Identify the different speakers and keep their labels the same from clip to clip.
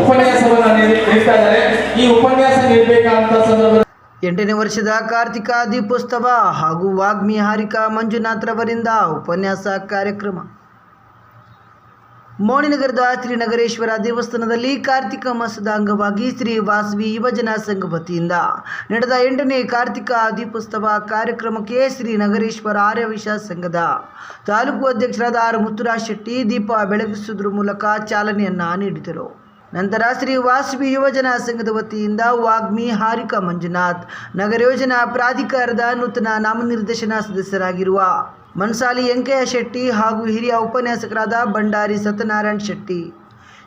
Speaker 1: ಉಪನ್ಯಾಸವನ್ನ ನೀಡಿ- ನೀಡ್ತಾ ಈ ಉಪನ್ಯಾಸ ನೀಡಬೇಕಂತ ಸಂದರ್ಭ
Speaker 2: ಎಂಟನೇ ವರ್ಷದ ಕಾರ್ತಿಕ ದೀಪೋತ್ಸವ ಹಾಗೂ ವಾಗ್ಮಿ ಹಾರಿಕಾ ಮಂಜುನಾಥ್ರವರಿಂದ ಉಪನ್ಯಾಸ ಕಾರ್ಯಕ್ರಮ. ಮೋಣಿನಗರದ ಶ್ರೀ ನಗರೇಶ್ವರ ದೇವಸ್ಥಾನದಲ್ಲಿ ಕಾರ್ತಿಕ ಮಾಸದ ಅಂಗವಾಗಿ ಶ್ರೀ ವಾಸವಿ ಯುವಜನ ಸಂಘ ವತಿಯಿಂದ ನಡೆದ ಎಂಟನೇ ಕಾರ್ತಿಕ ದೀಪೋತ್ಸವ ಕಾರ್ಯಕ್ರಮಕ್ಕೆ ಶ್ರೀ ನಗರೇಶ್ವರ ಆರ್ಯವಿಶ ಸಂಘದ ತಾಲೂಕು ಅಧ್ಯಕ್ಷರಾದ ಆರ್ ಮುತ್ತುರಾಜ್ ಶೆಟ್ಟಿ ದೀಪ ಬೆಳಗಿಸುವುದರ ಮೂಲಕ ಚಾಲನೆಯನ್ನ ನೀಡಿದರು. ನಂತರ ಶ್ರೀ ವಾಸವಿ ಯುವಜನ ಸಂಘದ ವತಿಯಿಂದ ವಾಗ್ಮಿ ಹಾರಿಕಾ ಮಂಜುನಾಥ್ ನಗರ ಯೋಜನಾ ಪ್ರಾಧಿಕಾರದ ನೂತನ ನಾಮನಿರ್ದೇಶನ ಸದಸ್ಯರಾಗಿರುವ ಮನ್ಸಾಲಿ ವೆಂಕಯ್ಯ ಶೆಟ್ಟಿ ಹಾಗೂ ಹಿರಿಯ ಉಪನ್ಯಾಸಕರಾದ ಭಂಡಾರಿ ಸತ್ಯನಾರಾಯಣ ಶೆಟ್ಟಿ,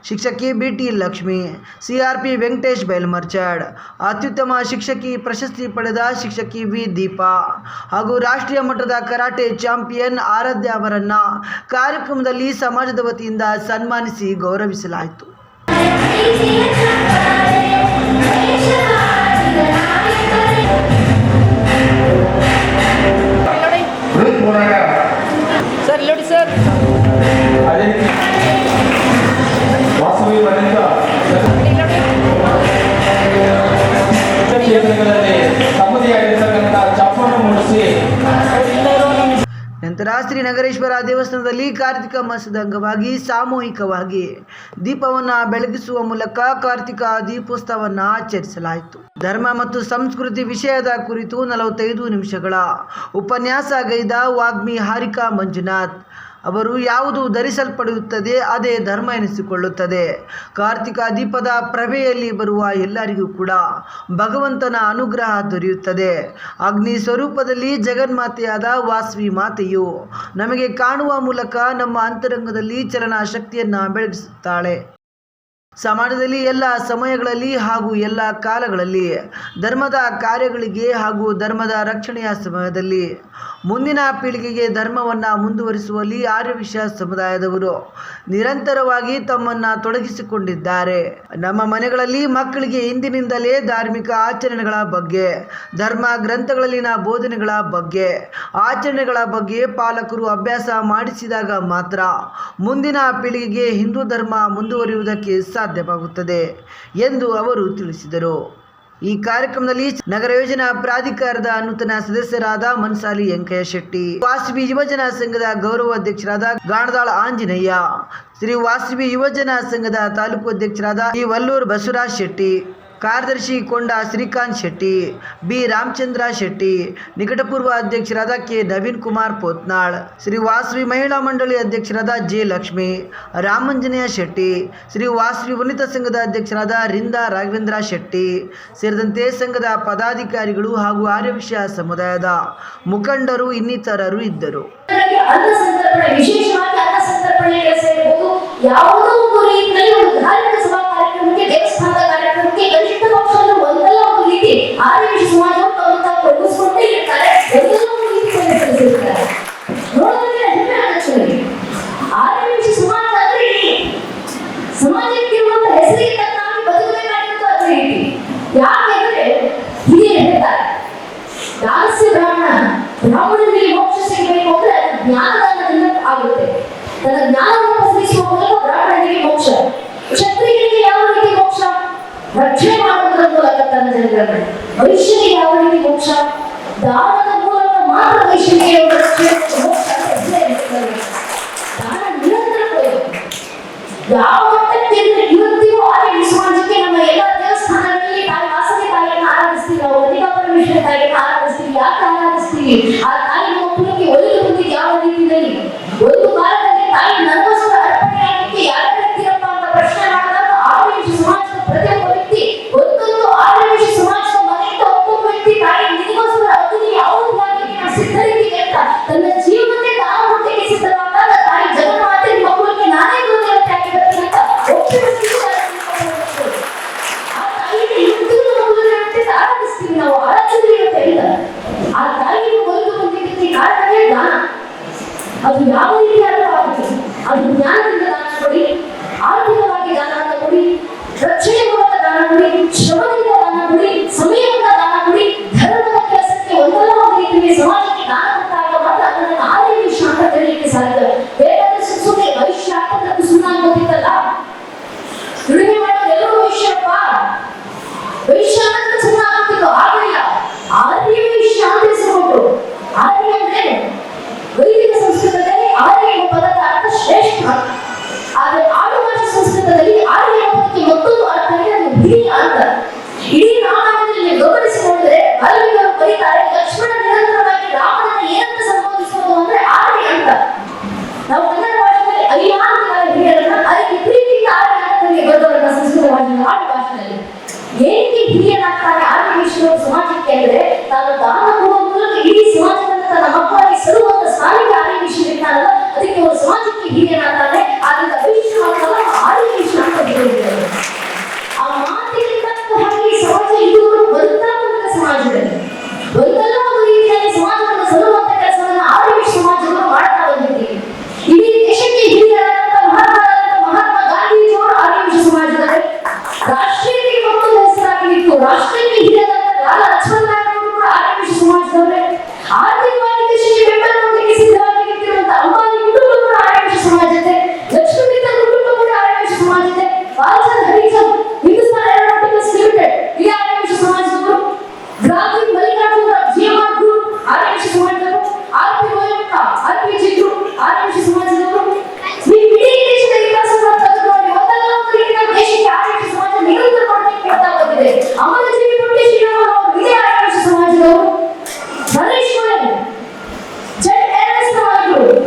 Speaker 2: ಶಿಕ್ಷಕಿ B T Lakshmi, CRP Venkatesh Bailmarchad ಅತ್ಯುತ್ತಮ ಶಿಕ್ಷಕಿ ಪ್ರಶಸ್ತಿ ಪಡೆದ ಶಿಕ್ಷಕಿ ವಿ ದೀಪಾ ಹಾಗೂ ರಾಷ್ಟ್ರೀಯ ಮಟ್ಟದ ಕರಾಟೆ ಚಾಂಪಿಯನ್ ಆರಾಧ್ಯ ಅವರನ್ನು ಕಾರ್ಯಕ್ರಮದಲ್ಲಿ ಸಮಾಜದ ವತಿಯಿಂದ ಸನ್ಮಾನಿಸಿ ಗೌರವಿಸಲಾಯಿತು.
Speaker 1: ไม่ใช่
Speaker 2: ಶ್ರೀ ನಗರೇಶ್ವರ ದೇವಸ್ಥಾನದಲ್ಲಿ ಕಾರ್ತಿಕ ಮಾಸದ ಅಂಗವಾಗಿ ಸಾಮೂಹಿಕವಾಗಿ ದೀಪವನ್ನು ಬೆಳಗಿಸುವ ಮೂಲಕ ಕಾರ್ತಿಕ ದೀಪೋತ್ಸವವನ್ನು ಆಚರಿಸಲಾಯಿತು. ಧರ್ಮ ಮತ್ತು ಸಂಸ್ಕೃತಿ ವಿಷಯದ ಕುರಿತು ನಲವತ್ತೈದು ನಿಮಿಷಗಳ ಉಪನ್ಯಾಸ ಗೈದ ವಾಗ್ಮಿ ಹಾರಿಕಾ ಮಂಜುನಾಥ್. ಅವರು ಯಾವುದು ಧರಿಸಲ್ಪಡುತ್ತದೆ, ಅದೇ ಧರ್ಮ ಎನಿಸಿಕೊಳ್ಳುತ್ತದೆ. ಕಾರ್ತಿಕ ದೀಪದ ಪ್ರಭೆಯಲ್ಲಿ ಬರುವ ಎಲ್ಲರಿಗೂ ಕೂಡ ಭಗವಂತನ ಅನುಗ್ರಹ ದೊರೆಯುತ್ತದೆ. ಅಗ್ನಿ ಸ್ವರೂಪದಲ್ಲಿ ಜಗನ್ಮಾತೆಯಾದ ವಾಸವಿ ಮಾತೆಯು ನಮಗೆ ಕಾಣುವ ಮೂಲಕ ನಮ್ಮ ಅಂತರಂಗದಲ್ಲಿ ಚಲನ ಶಕ್ತಿಯನ್ನು ಬೆಳಗಿಸುತ್ತಾಳೆ. ಸಮಾಜದಲ್ಲಿ ಎಲ್ಲ ಸಮಯಗಳಲ್ಲಿ ಹಾಗೂ ಎಲ್ಲ ಕಾಲಗಳಲ್ಲಿ ಧರ್ಮದ ಕಾರ್ಯಗಳಿಗೆ ಹಾಗೂ ಧರ್ಮದ ರಕ್ಷಣೆಯ ಸಮಯದಲ್ಲಿ ಮುಂದಿನ ಪೀಳಿಗೆಗೆ ಧರ್ಮವನ್ನು ಮುಂದುವರಿಸುವಲ್ಲಿ ಆರ್ಯವಿಷ್ಯ ಸಮುದಾಯದವರು ನಿರಂತರವಾಗಿ ತಮ್ಮನ್ನು ತೊಡಗಿಸಿಕೊಂಡಿದ್ದಾರೆ. ನಮ್ಮ ಮನೆಗಳಲ್ಲಿ ಮಕ್ಕಳಿಗೆ ಇಂದಿನಿಂದಲೇ ಧಾರ್ಮಿಕ ಆಚರಣೆಗಳ ಬಗ್ಗೆ, ಧರ್ಮ ಗ್ರಂಥಗಳಲ್ಲಿನ ಬೋಧನೆಗಳ ಬಗ್ಗೆ, ಆಚರಣೆಗಳ ಬಗ್ಗೆ ಪಾಲಕರು ಅಭ್ಯಾಸ ಮಾಡಿಸಿದಾಗ ಮಾತ್ರ ಮುಂದಿನ ಪೀಳಿಗೆಗೆ ಹಿಂದೂ ಧರ್ಮ ಮುಂದುವರಿಯುವುದಕ್ಕೆ ಸಾಧ್ಯವಾಗುತ್ತದೆ ಎಂದು ಅವರು ತಿಳಿಸಿದರು. ಈ ಕಾರ್ಯಕ್ರಮದಲ್ಲಿ ನಗರ ಯೋಜನಾ ಪ್ರಾಧಿಕಾರದ ನೂತನ ಸದಸ್ಯರಾದ ಮನ್ಸಾಲಿ ವೆಂಕಯ್ಯ ಶೆಟ್ಟಿ, ವಾಸವಿ ಯುವಜನ ಸಂಘದ ಗೌರವ ಅಧ್ಯಕ್ಷರಾದ ಗಾಣದಾಳ ಆಂಜನೇಯ, ಶ್ರೀ ವಾಸವಿ ಯುವಜನ ಸಂಘದ ತಾಲೂಕು ಅಧ್ಯಕ್ಷರಾದ ಶ್ರೀ ವಲ್ಲೂರ್ ಬಸವರಾಜ್ ಶೆಟ್ಟಿ ಕಾರ್ಯದರ್ಶಿ ಕೊಂಡ ಶ್ರೀಕಾಂತ್ ಶೆಟ್ಟಿ, ಬಿ. ರಾಮಚಂದ್ರ ಶೆಟ್ಟಿ, ನಿಕಟಪೂರ್ವ ಅಧ್ಯಕ್ಷರಾದ ಕೆ. ನವೀನ್ ಕುಮಾರ್ ಪೋತ್ನಾಳ್, ಶ್ರೀ ವಾಸವಿ ಮಹಿಳಾ ಮಂಡಳಿ ಅಧ್ಯಕ್ಷರಾದ ಜೆ. ಲಕ್ಷ್ಮಿ, ರಾಮಂಜನೇಯ ಶೆಟ್ಟಿ, ಶ್ರೀ ವಾಸವಿ ಉನ್ನತ ಸಂಘದ ಅಧ್ಯಕ್ಷರಾದ ರಿಂದಾ ರಾಘವೇಂದ್ರ ಶೆಟ್ಟಿ ಸೇರಿದಂತೆ ಸಂಘದ ಪದಾಧಿಕಾರಿಗಳು ಹಾಗೂ ಆರ್ಯವಿಶ್ಯ ಸಮುದಾಯದ ಮುಖಂಡರು ಇನ್ನಿತರರು ಇದ್ದರು.
Speaker 3: ಯಾವುದೋ ಒಂದು ರೀತಿಯಲ್ಲಿ ಒಂದು ಧಾರ್ಮಿಕ ಕಾರ್ಯಕ್ರಮಕ್ಕೆ ಜನರನ್ನು ವೈಶ್ಯರಿಗೆ ಯಾವ ರೀತಿ ಮೋಕ್ಷ? ದಾನದ ಮೂಲಕ ಮಾತ್ರ ಮತ್ತು ಮೋಕ್ಷ. ದಾನ ಯಾವ ಮಟ್ಟಕ್ಕೆ ಅಂದ್ರೆ ಇವತ್ತಿಗೂ ಸಮಾಜಕ್ಕೆ ನಮ್ಮ ಎಲ್ಲ ದೇವಸ್ಥಾನಗಳಲ್ಲಿ ತಾಯಿ ವಾಸವಿ ತಾಯಿಯನ್ನು ಆರಾಧಿಸ್ತೀವಿ. ನಾವು ಅಧಿಕ ಪರಮೇಶ್ವರ ತಾಯಿಯನ್ನು ಆರಾಧಿಸ್ತೀವಿ. ಯಾಕೆ ಆರಾಧಿಸ್ತೀವಿ? ಆ ತಾಯಿ ಮಕ್ಕಳಿಗೆ ಒಲಿದು ಬಂದಿದ್ದು ಯಾವ ರೀತಿಯಲ್ಲಿ? ಆರಾಧಿಸ್ತೀವಿ ನಾವು ಆರಾಧನೆ ಆ ತಾಯಿಯನ್ನು ಒಲಿದು ಬಂದಿದ್ದಕ್ಕೆ ಕಾರಣವೇ ದಾನ ಅದು ಯಾವ ರೀತಿ ಅದು ಜ್ಞಾನದಿಂದ ದಾನ ಕೊಡಿ ಆರ್ಥಿಕವಾಗಿ ದಾನ ಕೊಡಿ ರಕ್ಷಣೆ ಮೂಲಕ ದಾನ ಕೊಡಿ, ಶ್ರಮದಿಂದ ಸಮಯದಿಂದ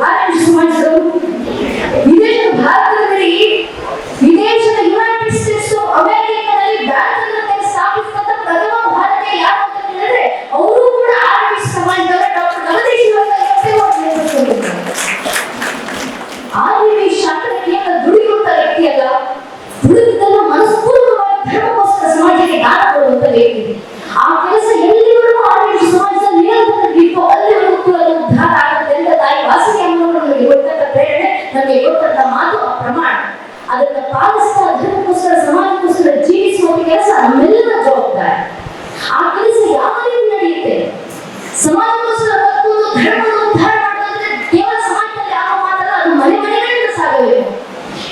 Speaker 3: Além disso, nós estamos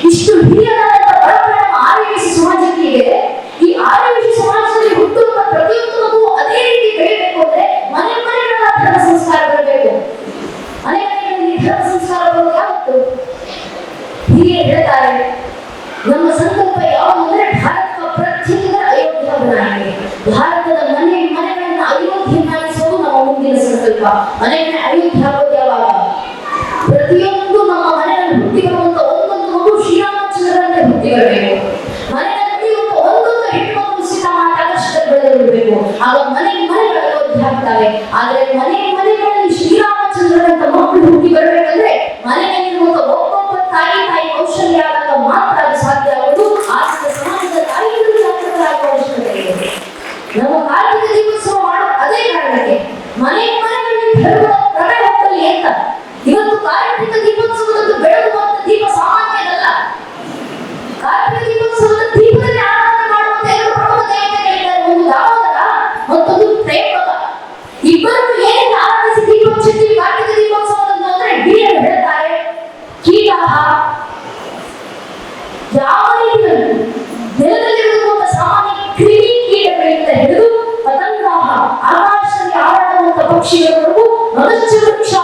Speaker 3: ಇಷ್ಟು ಹಿರಿಯರಾದಂತಹ ಪರಂಪರೆಯನ್ನು ಆರ್ಯವೇಶಿ ಸಮಾಜಕ್ಕೆ ಇದೆ ಈ ಆರ್ಯವೇಶಿ ಸಮಾಜದಲ್ಲಿ ಹುಟ್ಟುವಂತ ಪ್ರತಿಯೊಂದು ಅದೇ ರೀತಿ ಬೆಳಿಬೇಕು ಅಂದ್ರೆ ಮನೆ ಮನೆಗಳ ಧರ್ಮ ಸಂಸ್ಕಾರ ಬರಬೇಕು ಮನೆ ಮನೆಗಳಲ್ಲಿ ಧರ್ಮ ಸಂಸ್ಕಾರ ಬರೋದು ಯಾವತ್ತು? ಹಿರಿಯ ಹೇಳ್ತಾರೆ, ನಮ್ಮ ಸಂಕಲ್ಪ ಯಾವ ಅಂದ್ರೆ ಭಾರತದ ಪ್ರತ್ಯೇಕ ಅಯೋಧ್ಯ ಬದಲಾವಣೆ. ಭಾರತದ ಮನೆ ಮನೆಗಳನ್ನ ಅಯೋಧ್ಯೆಯನ್ನಾಗಿಸೋದು ನಮ್ಮ ಮುಂದಿನ ಸಂಕಲ್ಪ. ಮನೆಗಳನ್ನ ಅಯೋಧ್ಯ ಪ್ರತಿಯೊಂದು ನಮ್ಮ ಮನೆಗಳನ್ನು ಹುಟ್ಟಿರುವ ಆಗ ಮನೆ ಮನೆಗಳಲ್ಲಿ ಒದ್ದೆ ಹಾಕ್ತಾರೆ ಆದ್ರೆ ಮನೆ ಮನೆಗಳಲ್ಲಿ ಶ್ರೀರಾಮಚಂದ್ರನಂತ ಮಕ್ಕಳು ಹುಟ್ಟಿ ಬರಬೇಕಂದ್ರೆ ಮನೆಯಲ್ಲಿರುವಂತ ಒಬ್ಬೊಬ್ಬ ತಾಯಿ ತಾಯಿ ಕೌಶಲ್ಯ ಆದಾಗ ಮಾತ್ರ ಯಾವ ನೆಲದಲ್ಲಿರುವಂತ ಸಾಮಾನ್ಯ ಕ್ರಿಮಿ ಕೀಟಗಳಿಂದ ಹಿಡಿದು ಆಕಾಶದಲ್ಲಿ ಹಾರಾಡುವಂತ ಪಕ್ಷಿಗಳವರೆಗೂ ಮನುಷ್ಯ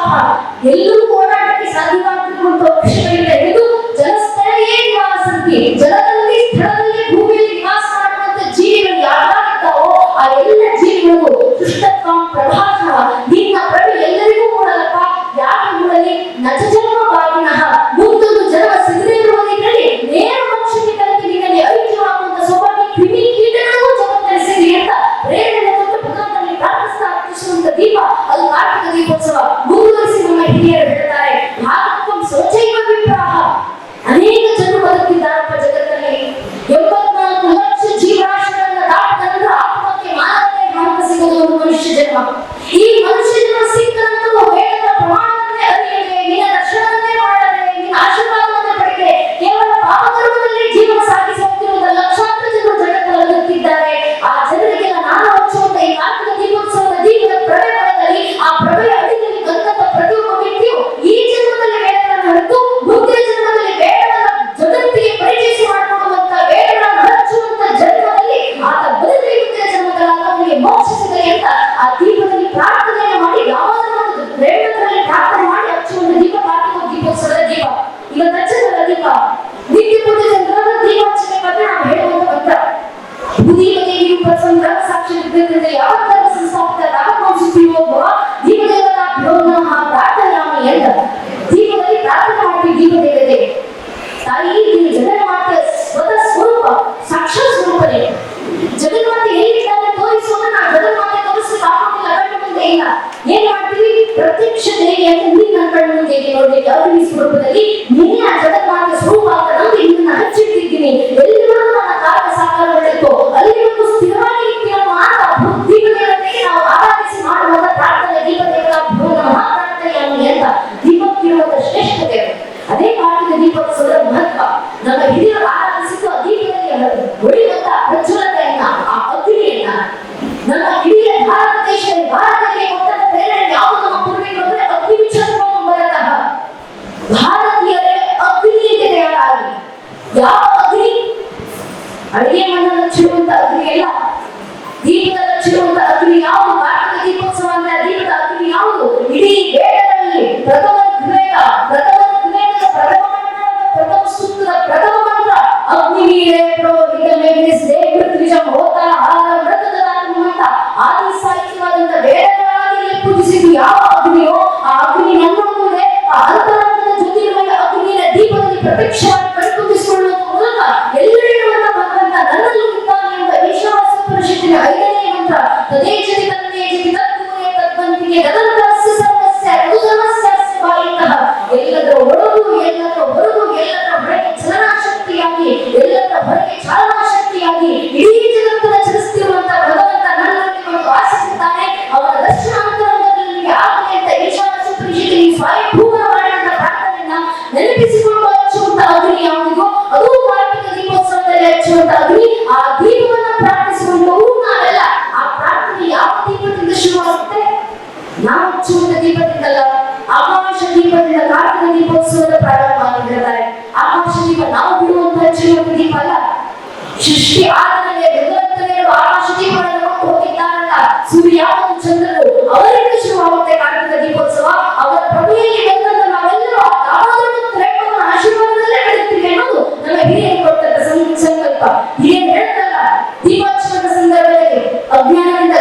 Speaker 3: ಎಲ್ಲರೂ ಓಡಾಟಕ್ಕೆ ಸಾಧ್ಯವಾಗುವಂತ ಸ್ಥಳದಲ್ಲಿ, ಭೂಮಿಯಲ್ಲಿ ಮಾಡುವಂತ ಜೀವಿಗಳು ಯಾರಾಗಿದ್ದಾವೋ ಆ ಎಲ್ಲ ಜೀವಿಗಳು ಪ್ರಭಾವ ಸಾಹಿತ್ಯವಾದಂತ ವೇದಗಳಾಗಿ ಪೂಜಿಸಿದ್ದು ಯಾವ ಅಗ್ನಿಯೋ ಪ್ರತ್ಯಕ್ಷವಾಗಿ ಕಣ್ತುಂಬಿಸಿಕೊಳ್ಳುವ ಮೂಲಕ ಎಲ್ಲೆಡೆಯುವಂತ ಭಗವಂತ ನನ್ನಲ್ಲಿ ಐದನೇ ಮಂತ್ರ ತತ್ಪೂರೆ ತದ್ವಂತಿಗೆ ಕಾರ್ತಿಕ ದೀಪೋತ್ಸವದ ಪ್ರಾರಂಭ ಮಾಡಿದ್ದಾರೆ ಆಕಾಶ ದೀಪ ನಾವು ಬಿಡುವಂತಹ ಜೀವನ ದೀಪ ಅಲ್ಲ. ಸೃಷ್ಟಿ ಆದಮೇಲೆ ಭಗವಂತನೇರು ಆಕಾಶ ದೀಪಗಳನ್ನು ಹೋಗಿದ್ದಾರಲ್ಲ ಸೂರ್ಯ ಮತ್ತು ಚಂದ್ರರು ಅವರಿಂದ ಶುರುವಾಗುತ್ತೆ ಕಾರ್ತಿಕ ದೀಪೋತ್ಸವ. ಅವರ ಪ್ರಭೆಯಲ್ಲಿ ಬಂದಂತ ನಾವೆಲ್ಲರೂ ಆ ದಾಮೋದರ ಮತ್ತು ತ್ರೇಮನ ಆಶೀರ್ವಾದದಲ್ಲೇ ಬೆಳೆಯುತ್ತೀವಿ ಅನ್ನೋದು ನಮ್ಮ ಹಿರಿಯರು ಕೊಟ್ಟಂತ ಸಂಕಲ್ಪ. ಹಿರಿಯರು ಹೇಳ್ತಲ್ಲ ದೀಪೋತ್ಸವದ ಸಂದರ್ಭದಲ್ಲಿ ಅಜ್ಞಾನದಿಂದ